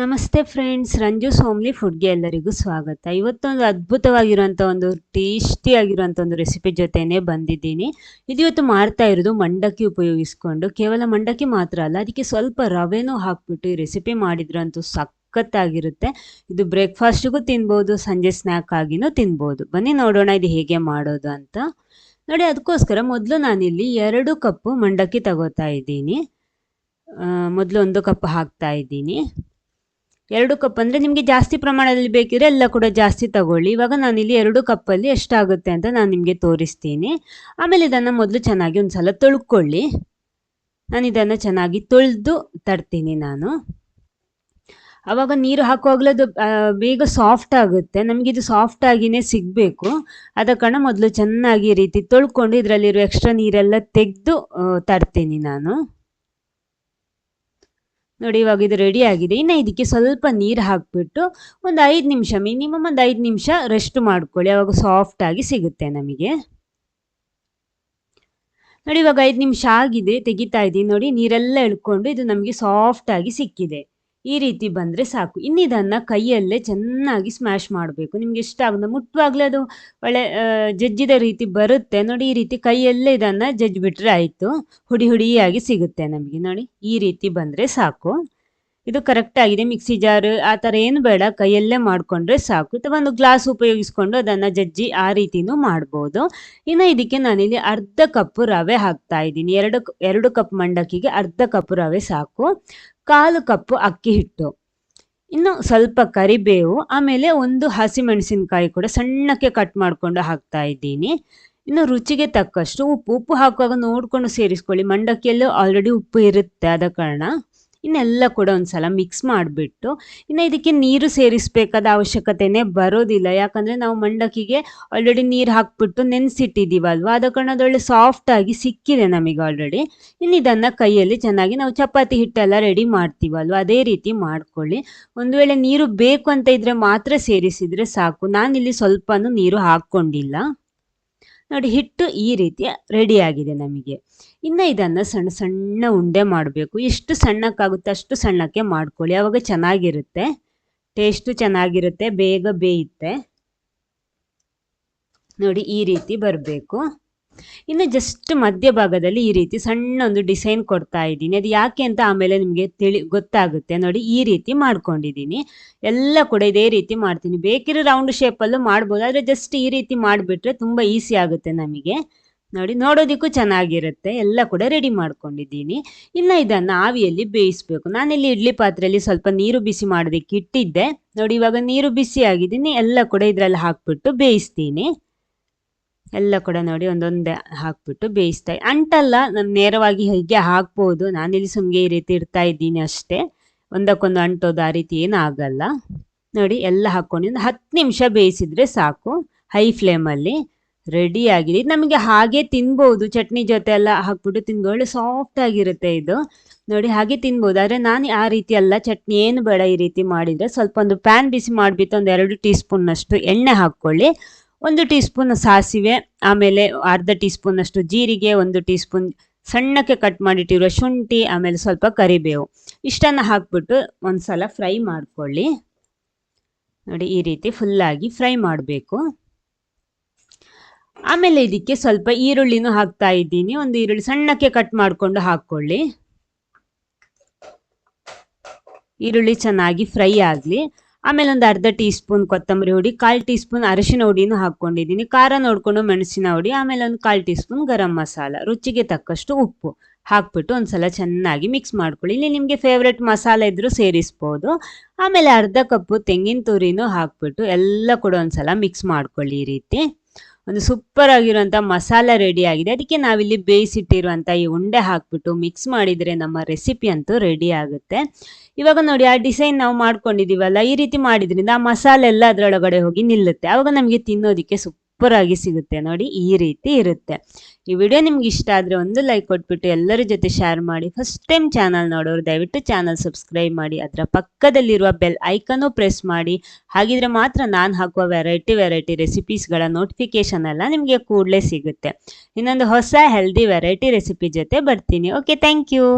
ನಮಸ್ತೆ ಫ್ರೆಂಡ್ಸ್ ರಂಜು ಸೋಮ್ಲಿ ಫುಡ್ಗೆ ಎಲ್ಲರಿಗೂ ಸ್ವಾಗತ. ಇವತ್ತೊಂದು ಅದ್ಭುತವಾಗಿರುವಂಥ ಒಂದು ಟೇಸ್ಟಿ ಆಗಿರುವಂಥ ಒಂದು ರೆಸಿಪಿ ಜೊತೆನೇ ಬಂದಿದ್ದೀನಿ. ಇದು ಇವತ್ತು ಮಾಡ್ತಾ ಇರೋದು ಮಂಡಕ್ಕಿ ಉಪಯೋಗಿಸ್ಕೊಂಡು. ಕೇವಲ ಮಂಡಕ್ಕಿ ಮಾತ್ರ ಅಲ್ಲ, ಅದಕ್ಕೆ ಸ್ವಲ್ಪ ರವೆನೂ ಹಾಕ್ಬಿಟ್ಟು ಈ ರೆಸಿಪಿ ಮಾಡಿದ್ರಂತೂ ಸಖತ್ತಾಗಿರುತ್ತೆ. ಇದು ಬ್ರೇಕ್ಫಾಸ್ಟಿಗೂ ತಿನ್ಬೋದು, ಸಂಜೆ ಸ್ನ್ಯಾಕ್ ಆಗಿನೂ ತಿನ್ಬೋದು. ಬನ್ನಿ ನೋಡೋಣ ಇದು ಹೇಗೆ ಮಾಡೋದು ಅಂತ. ನೋಡಿ, ಅದಕ್ಕೋಸ್ಕರ ಮೊದಲು ನಾನಿಲ್ಲಿ ಎರಡು ಕಪ್ಪು ಮಂಡಕ್ಕಿ ತಗೋತಾ ಇದ್ದೀನಿ. ಮೊದಲು ಒಂದು ಕಪ್ ಹಾಕ್ತಾ ಇದ್ದೀನಿ. ಎರಡು ಕಪ್ ಅಂದರೆ ನಿಮಗೆ ಜಾಸ್ತಿ ಪ್ರಮಾಣದಲ್ಲಿ ಬೇಕಿದ್ರೆ ಎಲ್ಲ ಕೂಡ ಜಾಸ್ತಿ ತಗೊಳ್ಳಿ. ಇವಾಗ ನಾನಿಲ್ಲಿ ಎರಡು ಕಪ್ಪಲ್ಲಿ ಎಷ್ಟಾಗುತ್ತೆ ಅಂತ ನಾನು ನಿಮಗೆ ತೋರಿಸ್ತೀನಿ. ಆಮೇಲೆ ಇದನ್ನು ಮೊದಲು ಚೆನ್ನಾಗಿ ಒಂದು ಸಲ ತೊಳ್ಕೊಳ್ಳಿ. ನಾನು ಇದನ್ನು ಚೆನ್ನಾಗಿ ತೊಳೆದು ತರ್ತೀನಿ ನಾನು. ಆವಾಗ ನೀರು ಹಾಕುವಾಗಲೇ ಅದು ಬೇಗ ಸಾಫ್ಟ್ ಆಗುತ್ತೆ. ನಮಗಿದು ಸಾಫ್ಟ್ ಆಗಿನೇ ಸಿಗಬೇಕು. ಅದ ಕಾರಣ ಮೊದಲು ಚೆನ್ನಾಗಿ ರೀತಿ ತೊಳ್ಕೊಂಡು ಇದರಲ್ಲಿರೋ ಎಕ್ಸ್ಟ್ರಾ ನೀರೆಲ್ಲ ತೆಗೆದು ತರ್ತೀನಿ ನಾನು. ನೋಡಿ, ಇವಾಗ ಇದು ರೆಡಿ ಆಗಿದೆ. ಇನ್ನು ಇದಕ್ಕೆ ಸ್ವಲ್ಪ ನೀರು ಹಾಕಿಬಿಟ್ಟು ಒಂದು ಐದು ನಿಮಿಷ ಮಿನಿಮಮ್ ಒಂದು ಐದು ನಿಮಿಷ ರೆಸ್ಟ್ ಮಾಡ್ಕೊಳ್ಳಿ. ಅವಾಗ ಸಾಫ್ಟ್ ಆಗಿ ಸಿಗುತ್ತೆ ನಮಗೆ. ನೋಡಿ, ಇವಾಗ ಐದು ನಿಮಿಷ ಆಗಿದೆ, ತೆಗಿತಾ ಇದ್ದೀನಿ ನೋಡಿ, ನೀರೆಲ್ಲ ಎಳ್ಕೊಂಡು ಇದು ನಮಗೆ ಸಾಫ್ಟ್ ಆಗಿ ಸಿಕ್ಕಿದೆ. ಈ ರೀತಿ ಬಂದರೆ ಸಾಕು. ಇನ್ನು ಇದನ್ನು ಕೈಯಲ್ಲೇ ಚೆನ್ನಾಗಿ ಸ್ಮ್ಯಾಶ್ ಮಾಡಬೇಕು. ನಿಮ್ಗೆ ಇಷ್ಟ ಆಗುತ್ತೆ ಮುಟ್ಟುವಾಗಲೇ ಅದು ಒಳ್ಳೆ ಜಜ್ಜಿದ ರೀತಿ ಬರುತ್ತೆ. ನೋಡಿ, ಈ ರೀತಿ ಕೈಯಲ್ಲೇ ಇದನ್ನು ಜಜ್ಜಿಬಿಟ್ರೆ ಆಯಿತು. ಹುಡಿ, ಹುಡಿಯಾಗಿ ಸಿಗುತ್ತೆ ನಮಗೆ. ನೋಡಿ, ಈ ರೀತಿ ಬಂದರೆ ಸಾಕು. ಇದು ಕರೆಕ್ಟ್ ಆಗಿದೆ. ಮಿಕ್ಸಿ ಜಾರ್ ಆ ಥರ ಏನು ಬೇಡ. ಕೈಯಲ್ಲೇ ಮಾಡಿಕೊಂಡ್ರೆ ಸಾಕು. ಅಥವಾ ಒಂದು ಗ್ಲಾಸ್ ಉಪಯೋಗಿಸ್ಕೊಂಡು ಅದನ್ನು ಜಜ್ಜಿ ಆ ರೀತಿಯೂ ಮಾಡ್ಬೋದು. ಇನ್ನು ಇದಕ್ಕೆ ನಾನಿಲ್ಲಿ ಅರ್ಧ ಕಪ್ ರವೆ ಹಾಕ್ತಾ ಇದ್ದೀನಿ. ಎರಡು ಎರಡು ಕಪ್ ಮಂಡಕ್ಕಿಗೆ ಅರ್ಧ ಕಪ್ ರವೆ ಸಾಕು. ಕಾಲು ಕಪ್ಪು ಅಕ್ಕಿ ಹಿಟ್ಟು. ಇನ್ನು ಸ್ವಲ್ಪ ಕರಿಬೇವು, ಆಮೇಲೆ ಒಂದು ಹಸಿಮೆಣಸಿನಕಾಯಿ ಕೂಡ ಸಣ್ಣಕ್ಕೆ ಕಟ್ ಮಾಡಿಕೊಂಡು ಹಾಕ್ತಾ ಇದ್ದೀನಿ. ಇನ್ನು ರುಚಿಗೆ ತಕ್ಕಷ್ಟು ಉಪ್ಪು. ಉಪ್ಪು ಹಾಕುವಾಗ ನೋಡಿಕೊಂಡು ಸೇರಿಸ್ಕೊಳ್ಳಿ. ಮಂಡಕ್ಕಿಯಲ್ಲೂ ಆಲ್ರೆಡಿ ಉಪ್ಪು ಇರುತ್ತೆ ಆದ ಕಾರಣ. ಇನ್ನೆಲ್ಲ ಕೂಡ ಒಂದು ಸಲ ಮಿಕ್ಸ್ ಮಾಡಿಬಿಟ್ಟು, ಇನ್ನು ಇದಕ್ಕೆ ನೀರು ಸೇರಿಸಬೇಕಾದ ಅವಶ್ಯಕತೆನೇ ಬರೋದಿಲ್ಲ. ಯಾಕಂದರೆ ನಾವು ಮಂಡಕ್ಕಿಗೆ ಆಲ್ರೆಡಿ ನೀರು ಹಾಕ್ಬಿಟ್ಟು ನೆನೆಸಿಟ್ಟಿದ್ದೀವಲ್ವ? ಅದ ಕಾರಣ ಅದೊಳ್ಳೆ ಸಾಫ್ಟಾಗಿ ಸಿಕ್ಕಿದೆ ನಮಗೆ ಆಲ್ರೆಡಿ ಇನ್ನು ಇದನ್ನು ಕೈಯಲ್ಲಿ ಚೆನ್ನಾಗಿ ನಾವು ಚಪಾತಿ ಹಿಟ್ಟೆಲ್ಲ ರೆಡಿ ಮಾಡ್ತೀವಲ್ವ? ಅದೇ ರೀತಿ ಮಾಡ್ಕೊಳ್ಳಿ. ಒಂದು ವೇಳೆ ನೀರು ಬೇಕು ಅಂತ ಇದ್ದರೆ ಮಾತ್ರ ಸೇರಿಸಿದರೆ ಸಾಕು. ನಾನಿಲ್ಲಿ ಸ್ವಲ್ಪನೂ ನೀರು ಹಾಕ್ಕೊಂಡಿಲ್ಲ. ನೋಡಿ, ಹಿಟ್ಟು ಈ ರೀತಿ ರೆಡಿಯಾಗಿದೆ ನಮಗೆ. ಇನ್ನು ಇದನ್ನು ಸಣ್ಣ ಸಣ್ಣ ಉಂಡೆ ಮಾಡಬೇಕು. ಎಷ್ಟು ಸಣ್ಣಕ್ಕಾಗುತ್ತೆ ಅಷ್ಟು ಸಣ್ಣಕ್ಕೆ ಮಾಡ್ಕೊಳ್ಳಿ. ಆವಾಗ ಚೆನ್ನಾಗಿರುತ್ತೆ. ಟೇಸ್ಟು ಚೆನ್ನಾಗಿರುತ್ತೆ. ಬೇಗ ಬೇಯುತ್ತೆ. ನೋಡಿ, ಈ ರೀತಿ ಬರಬೇಕು. ಇನ್ನು ಜಸ್ಟ್ ಮಧ್ಯಭಾಗದಲ್ಲಿ ಈ ರೀತಿ ಸಣ್ಣ ಒಂದು ಡಿಸೈನ್ ಕೊಡ್ತಾ ಇದ್ದೀನಿ. ಅದು ಯಾಕೆ ಅಂತ ಆಮೇಲೆ ನಿಮಗೆ ತಿಳಿ ಗೊತ್ತಾಗುತ್ತೆ. ನೋಡಿ, ಈ ರೀತಿ ಮಾಡ್ಕೊಂಡಿದ್ದೀನಿ. ಎಲ್ಲ ಕೂಡ ಇದೇ ರೀತಿ ಮಾಡ್ತೀನಿ. ಬೇಕಿರೋ ರೌಂಡ್ ಶೇಪಲ್ಲೂ ಮಾಡ್ಬೋದು. ಆದರೆ ಜಸ್ಟ್ ಈ ರೀತಿ ಮಾಡಿಬಿಟ್ರೆ ತುಂಬ ಈಸಿ ಆಗುತ್ತೆ ನಮಗೆ. ನೋಡಿ, ನೋಡೋದಕ್ಕೂ ಚೆನ್ನಾಗಿರುತ್ತೆ. ಎಲ್ಲ ಕೂಡ ರೆಡಿ ಮಾಡ್ಕೊಂಡಿದ್ದೀನಿ. ಇನ್ನು ಇದನ್ನು ಆವಿಯಲ್ಲಿ ಬೇಯಿಸಬೇಕು. ನಾನಿಲ್ಲಿ ಇಡ್ಲಿ ಪಾತ್ರೆಯಲ್ಲಿ ಸ್ವಲ್ಪ ನೀರು ಬಿಸಿ ಮಾಡೋದಕ್ಕೆ ಇಟ್ಟಿದ್ದೆ. ನೋಡಿ, ಇವಾಗ ನೀರು ಬಿಸಿ ಆಗಿದ್ದೀನಿ ಎಲ್ಲ ಕೂಡ ಇದರಲ್ಲಿ ಹಾಕ್ಬಿಟ್ಟು ಬೇಯಿಸ್ತೀನಿ. ಎಲ್ಲ ಕೂಡ ನೋಡಿ ಒಂದೊಂದೇ ಹಾಕ್ಬಿಟ್ಟು ಬೇಯಿಸ್ತಾ ಅಂಟಲ್ಲ, ನಾನು ನೇರವಾಗಿ ಹೀಗೆ ಹಾಕ್ಬೋದು. ನಾನಿಲ್ಲಿ ಸುಮ್ಗೆ ಈ ರೀತಿ ಇಡ್ತಾ ಇದ್ದೀನಿ ಅಷ್ಟೇ. ಒಂದಕ್ಕೊಂದು ಅಂಟೋದು ಆ ರೀತಿ ಏನು ಆಗಲ್ಲ. ನೋಡಿ, ಎಲ್ಲ ಹಾಕ್ಕೊಂಡು ಒಂದು ಹತ್ತು ನಿಮಿಷ ಬೇಯಿಸಿದ್ರೆ ಸಾಕು. ಹೈ ಫ್ಲೇಮಲ್ಲಿ ರೆಡಿ ಆಗಿದೆ. ಇದು ನಮಗೆ ಹಾಗೆ ತಿನ್ಬೋದು. ಚಟ್ನಿ ಜೊತೆ ಎಲ್ಲ ಹಾಕ್ಬಿಟ್ಟು ತಿನ್ಬೋದು ಒಳ್ಳೆ ಸಾಫ್ಟ್ ಆಗಿರುತ್ತೆ ಇದು. ನೋಡಿ, ಹಾಗೆ ತಿನ್ಬೋದು. ಆದರೆ ನಾನು ಆ ರೀತಿ ಅಲ್ಲ. ಚಟ್ನಿ ಏನು ಬೇಡ ಈ ರೀತಿ ಮಾಡಿದರೆ ಸ್ವಲ್ಪ ಒಂದು ಪ್ಯಾನ್ ಬಿಸಿ ಮಾಡಿಬಿಟ್ಟು ಒಂದು ಎರಡು ಟೀ ಸ್ಪೂನ್ನಷ್ಟು ಎಣ್ಣೆ ಹಾಕ್ಕೊಳ್ಳಿ. ಒಂದು ಟೀ ಸ್ಪೂನ್ ಸಾಸಿವೆ, ಆಮೇಲೆ ಅರ್ಧ ಟೀ ಸ್ಪೂನಷ್ಟು ಜೀರಿಗೆ, ಒಂದು ಟೀ ಸ್ಪೂನ್ ಸಣ್ಣಕ್ಕೆ ಕಟ್ ಮಾಡಿಟ್ಟಿರುವ ಶುಂಠಿ, ಆಮೇಲೆ ಸ್ವಲ್ಪ ಕರಿಬೇವು. ಇಷ್ಟನ್ನು ಹಾಕ್ಬಿಟ್ಟು ಒಂದು ಸಲ ಫ್ರೈ ಮಾಡ್ಕೊಳ್ಳಿ. ನೋಡಿ, ಈ ರೀತಿ ಫುಲ್ಲಾಗಿ ಫ್ರೈ ಮಾಡಬೇಕು. ಆಮೇಲೆ ಇದಕ್ಕೆ ಸ್ವಲ್ಪ ಈರುಳ್ಳಿನೂ ಹಾಕ್ತಾ ಇದ್ದೀನಿ. ಒಂದು ಈರುಳ್ಳಿ ಸಣ್ಣಕ್ಕೆ ಕಟ್ ಮಾಡಿಕೊಂಡು ಹಾಕ್ಕೊಳ್ಳಿ. ಈರುಳ್ಳಿ ಚೆನ್ನಾಗಿ ಫ್ರೈ ಆಗಲಿ. ಆಮೇಲೆ ಒಂದು ಅರ್ಧ ಟೀ ಸ್ಪೂನ್ ಕೊತ್ತಂಬರಿ ಹುಡಿ, ಕಾಲು ಟೀ ಸ್ಪೂನ್ ಅರಿಶಿನ ಹುಡಿನೂ ಹಾಕ್ಕೊಂಡಿದ್ದೀನಿ. ಖಾರ ನೋಡಿಕೊಂಡು ಮೆಣಸಿನ ಹುಡಿ, ಆಮೇಲೆ ಒಂದು ಕಾಲು ಟೀ ಸ್ಪೂನ್ ಗರಂ ಮಸಾಲ, ರುಚಿಗೆ ತಕ್ಕಷ್ಟು ಉಪ್ಪು. ಹಾಕ್ಬಿಟ್ಟು ಒಂದ್ಸಲ ಚೆನ್ನಾಗಿ ಮಿಕ್ಸ್ ಮಾಡ್ಕೊಳ್ಳಿ. ಇಲ್ಲಿ ನಿಮಗೆ ಫೇವ್ರೆಟ್ ಮಸಾಲೆ ಇದ್ದರೂ ಸೇರಿಸ್ಬೋದು. ಆಮೇಲೆ ಅರ್ಧ ಕಪ್ಪು ತೆಂಗಿನ ತುರಿನೂ ಹಾಕ್ಬಿಟ್ಟು ಎಲ್ಲ ಕೂಡ ಒಂದ್ಸಲ ಮಿಕ್ಸ್ ಮಾಡ್ಕೊಳ್ಳಿ ಈ ರೀತಿ. ಒಂದು ಸೂಪರ್ ಆಗಿರುವಂಥ ಮಸಾಲ ರೆಡಿ ಆಗಿದೆ. ಅದಕ್ಕೆ ನಾವಿಲ್ಲಿ ಬೇಯಿಸಿಟ್ಟಿರುವಂಥ ಈ ಉಂಡೆ ಹಾಕ್ಬಿಟ್ಟು ಮಿಕ್ಸ್ ಮಾಡಿದರೆ ನಮ್ಮ ರೆಸಿಪಿ ಅಂತೂ ರೆಡಿ ಆಗುತ್ತೆ. ಇವಾಗ ನೋಡಿ, ಆ ಡಿಸೈನ್ ನಾವು ಮಾಡ್ಕೊಂಡಿದ್ದೀವಲ್ಲ, ಈ ರೀತಿ ಮಾಡಿದ್ರಿಂದ ಆ ಮಸಾಲೆ ಎಲ್ಲ ಅದರೊಳಗಡೆ ಹೋಗಿ ನಿಲ್ಲುತ್ತೆ. ಆವಾಗ ನಮಗೆ ತಿನ್ನೋದಕ್ಕೆ ಸೂಪರ್ ಸೂಪರ್ ಆಗಿ ಸಿಗುತ್ತೆ ನೋಡಿ ಈ ರೀತಿ ಇರುತ್ತೆ. ಈ ವಿಡಿಯೋ ನಿಮ್ಗೆ ಇಷ್ಟ ಆದರೆ ಒಂದು ಲೈಕ್ ಕೊಟ್ಬಿಟ್ಟು ಎಲ್ಲರ ಜೊತೆ ಶೇರ್ ಮಾಡಿ. ಫಸ್ಟ್ ಟೈಮ್ ಚಾನಲ್ ನೋಡೋರು ದಯವಿಟ್ಟು ಚಾನಲ್ ಸಬ್ಸ್ಕ್ರೈಬ್ ಮಾಡಿ. ಅದರ ಪಕ್ಕದಲ್ಲಿರುವ ಬೆಲ್ ಐಕನ್ನು ಪ್ರೆಸ್ ಮಾಡಿ. ಹಾಗಿದ್ರೆ ಮಾತ್ರ ನಾನು ಹಾಕುವ ವೆರೈಟಿ ವೆರೈಟಿ ರೆಸಿಪೀಸ್ಗಳ ನೋಟಿಫಿಕೇಶನ್ ಎಲ್ಲ ನಿಮಗೆ ಕೂಡಲೇ ಸಿಗುತ್ತೆ. ಇನ್ನೊಂದು ಹೊಸ ಹೆಲ್ದಿ ವೆರೈಟಿ ರೆಸಿಪಿ ಜೊತೆ ಬರ್ತೀನಿ. Okay thank you